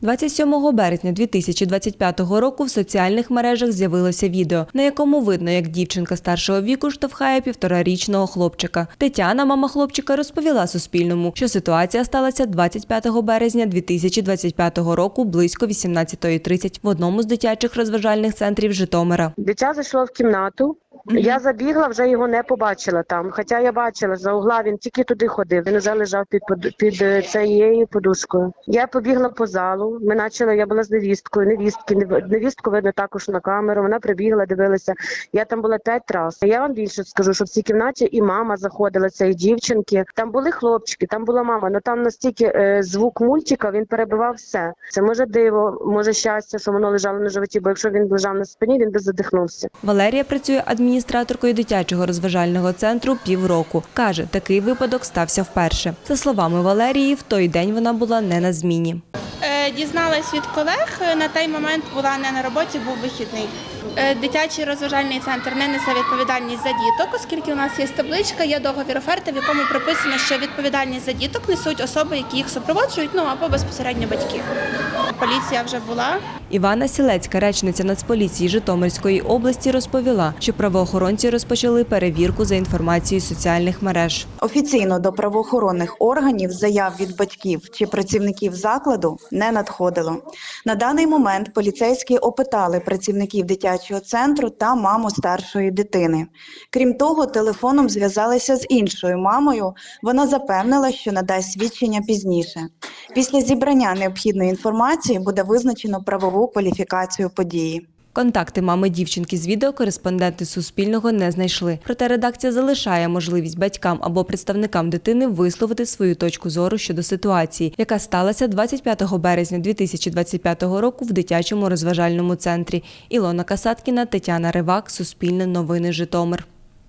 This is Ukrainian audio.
27 березня 2025 року в соціальних мережах з'явилося відео, на якому видно, як дівчинка старшого віку штовхає півторарічного хлопчика. Тетяна, мама хлопчика, розповіла Суспільному, що ситуація сталася 25 березня 2025 року близько 18.30 в одному з дитячих розважальних центрів Житомира. Дитя зайшло в кімнату. Я забігла, вже його не побачила там. Хоча я бачила за угла, він тільки туди ходив. Він вже лежав під под- під е, цією подушкою. Я побігла по залу. Ми почали. Я була з невісткою. Невістки невістку видно також на камеру. Вона прибігла, дивилася. Я там була п'ять разів. Я вам більше скажу, що в цій кімнаті і мама заходила цієї дівчинки. Там були хлопчики, там була мама. Ну там настільки е, звук мультика він перебивав все. Це може диво, може щастя, що воно лежало на животі. Бо якщо він лежав на спині, він би задихнувся. Валерія працює адміністраторкою дитячого розважального центру півроку. Каже, такий випадок стався вперше. За словами Валерії, в той день вона була не на зміні. Е, Дізналась від колег. е, На той момент була не на роботі, був вихідний. Е, Дитячий розважальний центр не несе відповідальність за діток, оскільки у нас є табличка, є договір оферти, в якому прописано, що відповідальність за діток несуть особи, які їх супроводжують, ну або безпосередньо батьки. Поліція вже була. Івана Сілецька, речниця Нацполіції Житомирської області, розповіла, що правоохоронці розпочали перевірку за інформацією соціальних мереж. Офіційно до правоохоронних органів заяв від батьків чи працівників закладу не надходило. На даний момент поліцейські опитали працівників дитячого центру та маму старшої дитини. Крім того, телефоном зв'язалися з іншою мамою. Вона запевнила, що надасть свідчення пізніше. Після зібрання необхідної інформації буде визначено правову кваліфікацію події. Контакти мами дівчинки з відео кореспонденти Суспільного не знайшли. Проте редакція залишає можливість батькам або представникам дитини висловити свою точку зору щодо ситуації, яка сталася 25 березня 2025 року в дитячому розважальному центрі. Ілона Касаткіна, Тетяна Ривак, Суспільне новини Житомир.